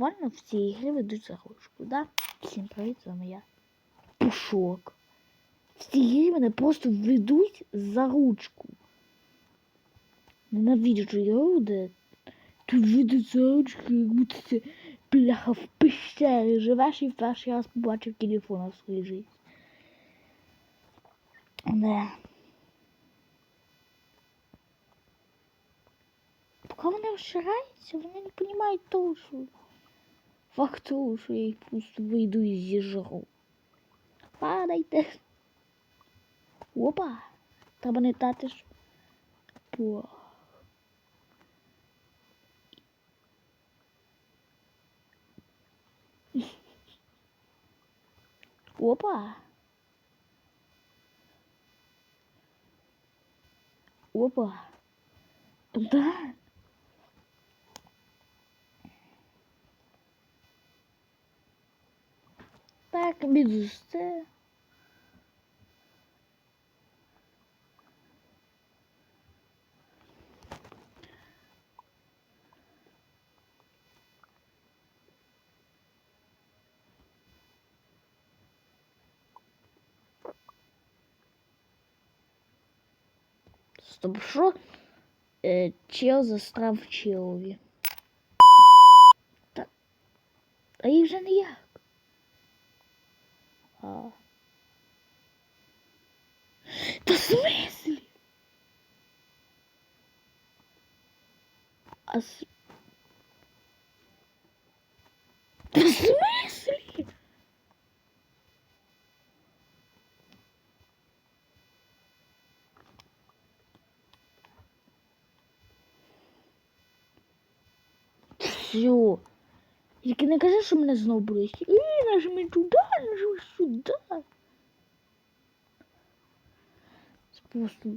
буквально в цій ігрі ведуть за ручку, да? Всім привіт, з вами я. Пушок. В цій ігрі мене просто ведуть за ручку. Ненавиджу цю ігру, де тут ведуть за ручку, як будто це бляха в пещері живеш і в перший раз побачив телефона в своїй житті. Не. Поки вони розширяються, вони не розуміють того, що факт того, що я їх просто вийду і. Падайте. Опа! Треба не дати ж. По. Опа! Опа! Да! Так, бідус, це. Стоп, що? Е, чел застрав челові. Та... А їх вже ніяк. А. Та в смислі? А с... Та в смислі? Все. Тільки не кажи, що мене знову будуть. І нажми туди, нажми сюди. Це просто.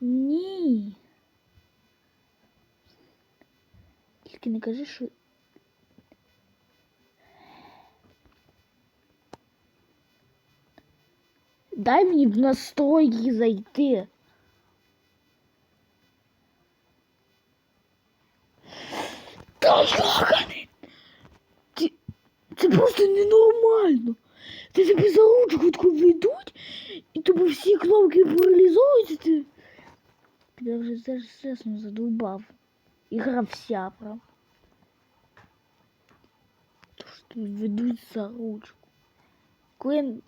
Ні. Тільки не кажи, що. Дай мені в настройки зайти. Просто ненормально. Ти тебе за ручку таку ведуть, і тобі всі кнопки паралізуються. Ти... Я вже зараз чесно задовбав. Ігра вся, прав. То що ведуть за ручку. Коли...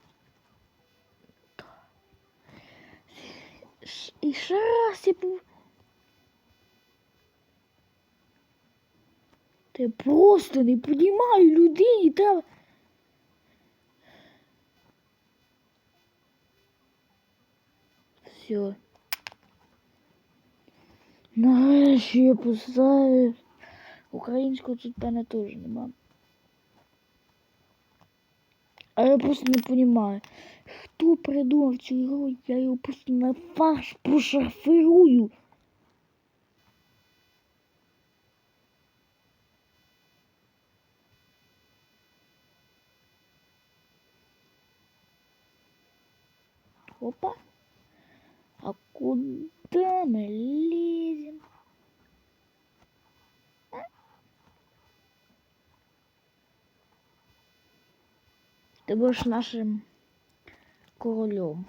І ще раз я був. Та просто не понімаю людині треба. Все. Нарешті я поставив. Українського тут мене теж нема. А я просто не понимаю, хто придумав цю ігру, я його просто на фарш пошафирую. Опа. А куда мы лезем? А? Ты будешь нашим королем.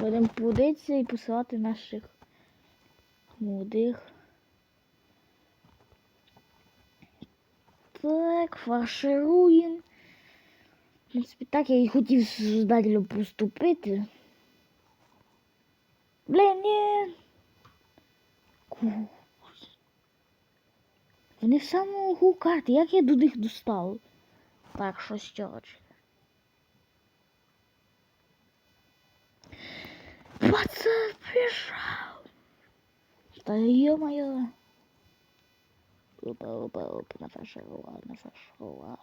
Будемо плодитися і посилати наших молодих. Так, фаршируємо. В принципі, так я і хотів з поступити. Блін, ні. Вони в самому углу карти. Як я до них достав? Так, шостерочка. Пацан пришел. Да ё-моё. Опа, опа, опа, нафашила, нафашила.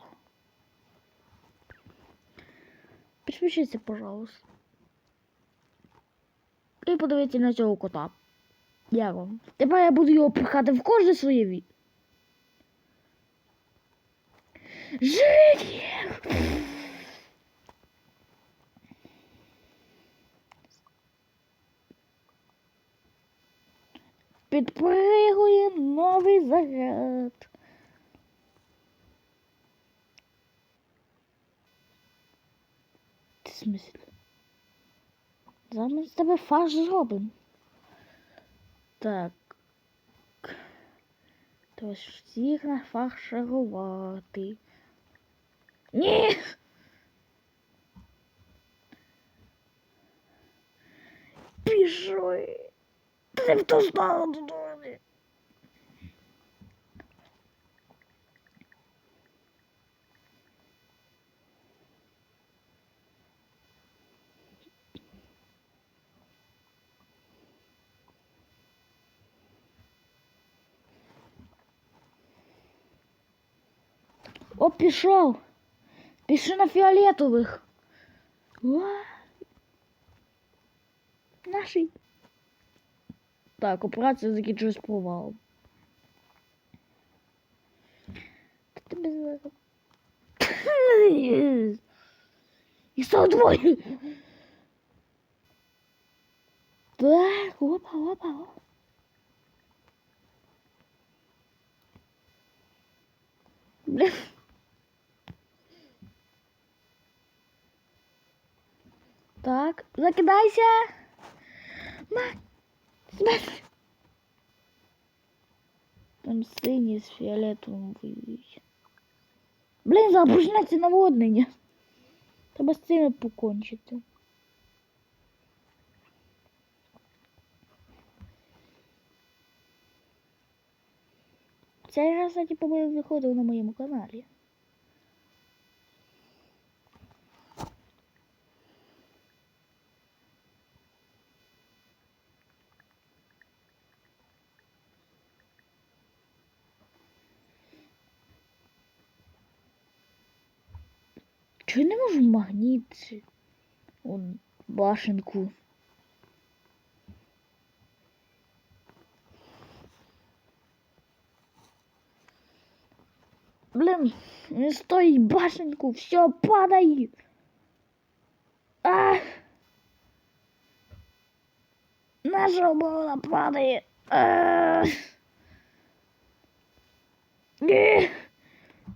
Підпишіться, пожалуйста. І подивіться на цього кота. Вам? Тепер я буду його пихати в кожне своє від. Жить! підпригує новий заряд. В смислі? Зараз з тебе фарш зробимо. Так. Тож всіх нафарширувати. Ні! Пішли. Ти в ту О, пішов. Пішли на фіолетових. Наший. Так, операція закінчилась провалом. І стало двоє. Так, опа, опа, опа. Бля. Так, закидайся. Там сині з фіолетовим воюють. Блін, зараз наводнення. Треба з цими покончити. Цей раз, кстати, по-моєму, виходив на моєму каналі. Чого я не можу магніт? Он башенку. Блин, не стоїть башенку, все, падай. А! Наша оборона падає. А! Ні!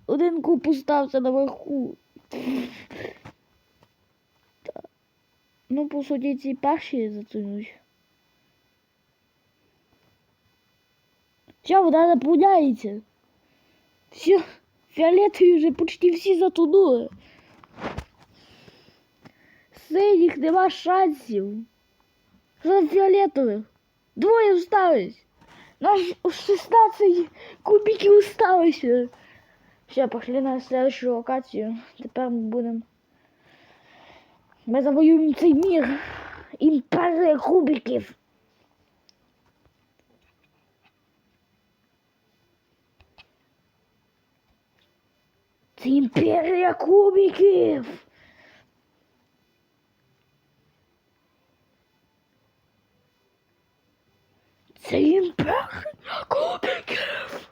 Один куб остався наверху. Та- Ну, по суті, ці перші зацінуть. Все, вода заповняється. Все, фіолетові вже почти всі затонули. Синіх нема шансів. За фіолетових. Двоє остались. Наш 16 кубиків осталося. Все, пошли на следующую локацію. Тепер ми будемо. Ми завоюємо цей мір. Імперія кубиків. Це імперія кубиків. Це імперія кубиків.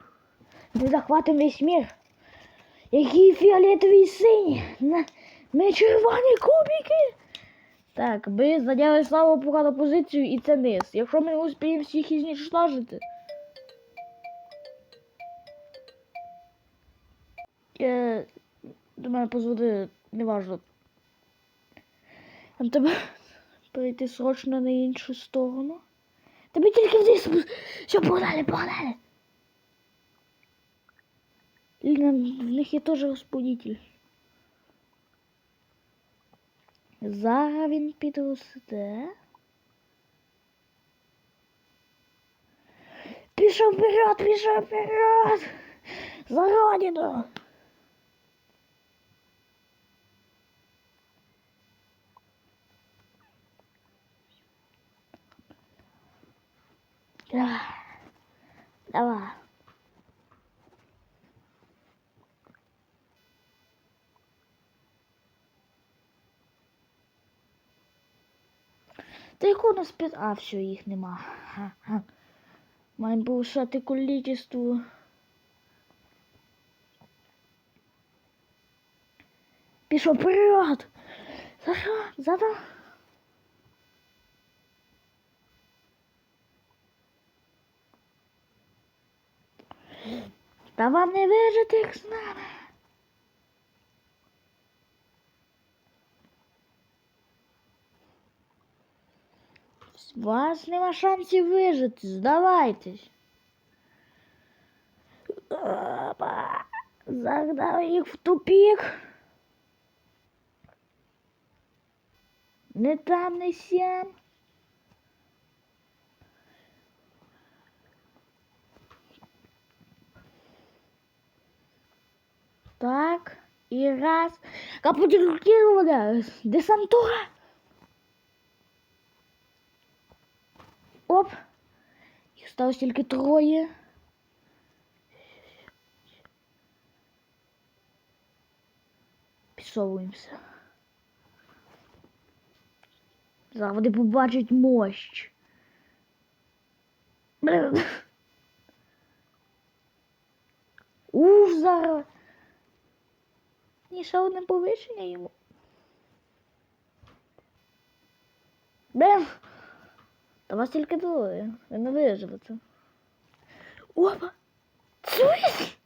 Ми захватимо весь мір. Які фіолетові і сині. Ми червоні кубики. Так, ми зайняли славу погану позицію і це низ. Якщо ми не успіємо всіх із. Е, до мене позвони, неважно. Нам треба перейти срочно на іншу сторону. Тобі тільки вниз. Все, погнали, погнали. І на- в них є теж розподітель. Зараз він підросте. Пішов вперед, пішов вперед! За родину! Давай. Та яку нас під... А, все, їх нема. Ха-ха. Маємо повишати количество. Пішов вперед! Зараз, зараз. Та вам не вижити як з нами. У вас нема шансів вижити, здавайтесь. Опа. Загнав їх в тупік. Не там, не сям. Так, і раз. Капутирована десантура. Оп. Їх сталося тільки троє. Підсовуємося. Зараз вони побачать мощь. Блін. Уф, зараз. Ні, ще одне повищення йому. Блін. Та вас тільки двоє. Ви не виживете. Опа! Чуєш?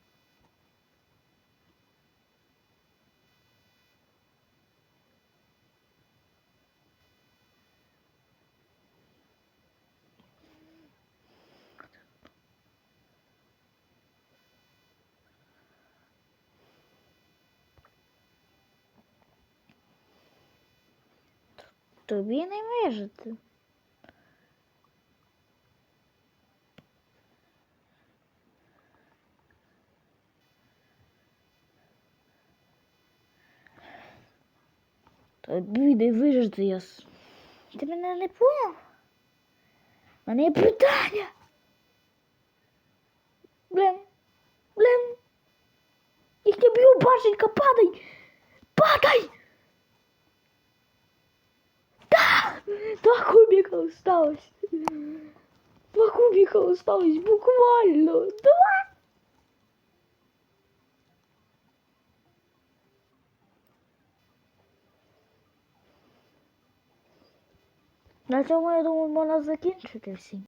Тобі не вижити. Тобі не вижити я. с- Ти мене не поняв? У мене є питання. Блін. Блін. Їх не б'ю, башенька, падай! Падай! Да! Два кубика осталось. Два кубика осталось, буквально. Два! На цьому, я думаю, можна закінчити всі.